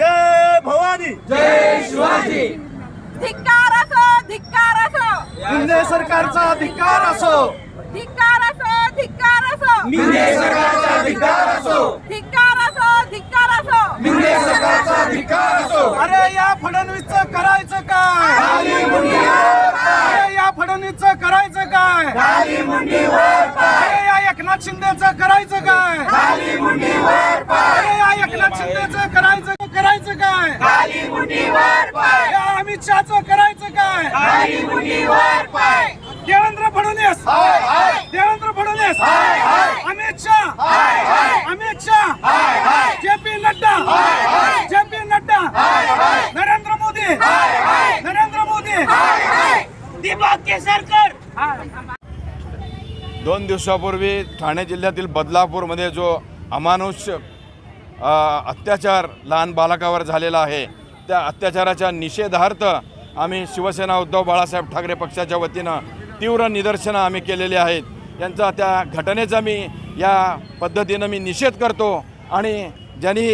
जय! भवानी! जय शिवाजी! धिक्कार असो धिक्कार असो! शिंदे सरकारचा धिक्कार असो! धिक्कार असो धिक्कार असो! मिंदे सरकारचा अधिकार असो! धिक्कार असो धिक्कार असो! मिंदे सरकारचा अधिकार असो! अरे या फडणवीसचं करायचं काय? अरे या फडणवीसचं करायचं काय खाली मुंडीवर अरे या एकनाथ शिंदेचं करायचं काय? या एकनाथ शिंदेचं करायचं करायचं काय? या अमित शहाचं करायचं काय? देवेंद्र फडणवीस. हाय हाय. देवेंद्र फडणवीस. हाय, हाय. अमित शाह. हाय हाय. अमित शाह. हाय हाय. J P Nadda. हाय. J P Nadda. हाय हाय. नरेंद्र मोदी. हाय हाय. नरेंद्र मोदी. केसरकर. दोन दिवसापूर्वी ठाणे जिल्ह्यातील बदलापूरमध्ये जो अमानुष अत्याचार लहान बालकावर झालेला आहे त्या अत्याचाराच्या निषेधार्थ आम्ही शिवसेना उद्धव बाळासाहेब ठाकरे पक्षाच्या वतीनं तीव्र निदर्शनं आम्ही केलेली आहेत. यांचा त्या घटनेचा मी या पद्धतीनं मी निषेध करतो आणि ज्यांनी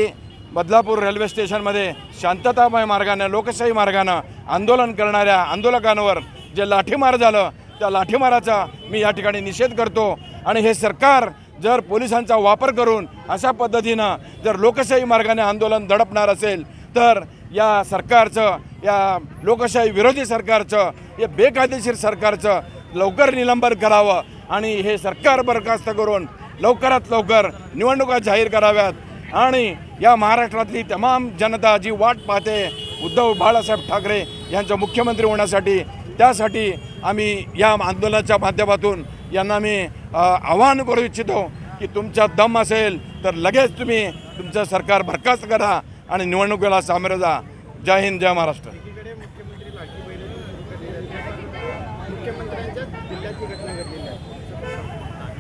बदलापूर रेल्वे स्टेशनमध्ये शांततामय मार्गानं लोकशाही मार्गानं आंदोलन करणाऱ्या आंदोलकांवर जे लाठीमार झालं त्या लाठीमाराचा मी या ठिकाणी निषेध करतो. आणि हे सरकार जर पोलिसांचा वापर करून अशा पद्धतीनं जर लोकशाही मार्गाने आंदोलन दडपणार असेल तर या सरकारचं या लोकशाही विरोधी सरकारचं या बेकायदेशीर सरकारचं लवकर निलंबन करावं. आणि हे सरकार बरखास्त करून लवकरात लवकर निवडणुका जाहीर कराव्यात. आणि या महाराष्ट्रातली तमाम जनता जी वाट पाहते उद्धव बाळासाहेब ठाकरे यांचं मुख्यमंत्री होण्यासाठी त्यासाठी आम्ही या आंदोलनाच्या माध्यमातून यांना मी आवाहन करू इच्छितो की तुमच्यात दम असेल तर लगेच तुम्ही तुमचं सरकार बरखास्त करा आणि निवडणुकीला सामोरं जा. जय हिंद जय महाराष्ट्र.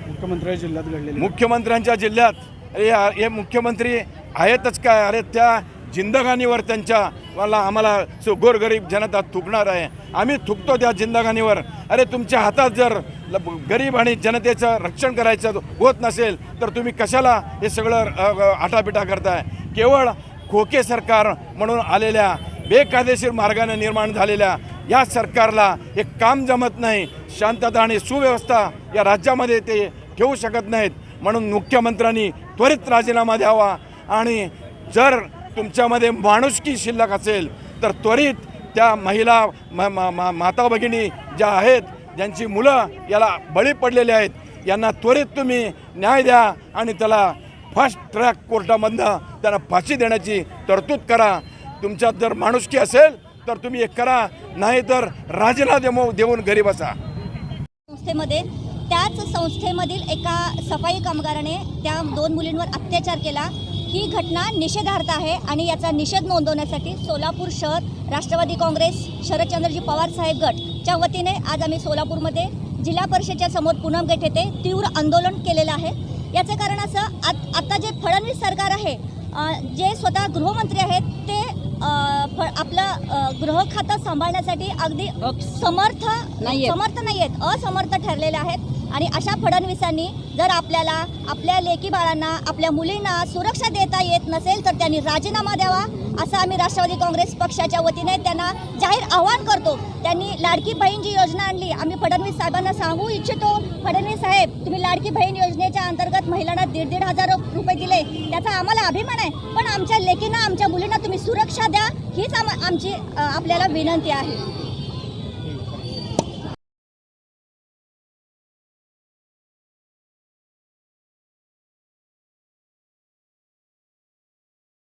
मुख्यमंत्री जिल्ह्यात घडलेली मुख्यमंत्र्यांच्या जिल्ह्यात. अरे या- हे मुख्यमंत्री आहेतच काय? अरे त्या जिंदगानीवर त्यांच्या मला आम्हाला गोरगरीब जनता थुकणार आहे. आम्ही थुकतो त्या जिंदगानीवर. अरे तुमच्या हातात जर ल- गरीब आणि जनतेचं रक्षण करायचं होत नसेल तर तुम्ही कशाला हे सगळं आटापिटा करताय? केवळ खोके सरकार म्हणून आलेल्या बेकायदेशीर मार्गाने निर्माण झालेल्या या सरकारला हे काम जमत नाही. शांतता आणि सुव्यवस्था या राज्यामध्ये ते ठेवू शकत नाहीत. म्हणून मुख्यमंत्र्यांनी त्वरित राजीनामा द्यावा. आणि जर तुमच्यामध्ये माणुसकी शिल्लक असेल तर त्वरित त्या महिला म- म- मा माता भगिनी ज्या आहेत ज्यांची मुलं याला बळी पडलेले आहेत यांना त्वरित तुम्ही न्याय द्या आणि त्याला फास्ट ट्रॅक कोर्टामधनं त्यांना फाशी देण्याची तरतूद करा. तुमच्यात जर माणुसकी असेल तर तुम्ही एक करा नाही तर राजीना देमो देऊन घरी बसा. संस्थेमध्ये त्याच संस्थेमधील एका सफाई कामगाराने त्या दोन मुलींवर अत्याचार केला. ही घटना निषेधार्थ आहे आणि याचा निषेध नोंदवण्यासाठी सोलापूर शहर राष्ट्रवादी काँग्रेस शरदचंद्रजी पवार साहेब गटच्या वतीने आज आम्ही सोलापूरमध्ये जिल्हा परिषदेच्या समोर पूनम गेट येथे तीव्र आंदोलन केलेलं आहे. याचं कारण असं आत आता जे फडणवीस सरकार आहे जे स्वतः गृहमंत्री आहेत ते फ- आपलं गृह खातं सांभाळण्यासाठी अगदी समर्थ समर्थ नाही आहेत असमर्थ ठरलेले आहेत. आणि अशा फडणवीसांनी जर आपल्याला आपल्या लेकी बाळांना आपल्या मुलींना सुरक्षा देता येत नसेल तर त्यांनी राजीनामा द्यावा असं आम्ही राष्ट्रवादी काँग्रेस पक्षाच्या वतीने त्यांना जाहीर आवाहन करतो. त्यांनी लाडकी बहीण जी योजना आणली आम्ही फडणवीस साहेबांना सांगू इच्छितो फडणवीस साहेब तुम्ही लाडकी बहीण योजनेच्या अंतर्गत महिलांना दीड दीड हजार रुपये दिले त्याचा आम्हाला अभिमान आहे. पण आमच्या लेकींना आमच्या मुलींना तुम्ही सुरक्षा द्या हीच आम आमची आपल्याला विनंती आहे.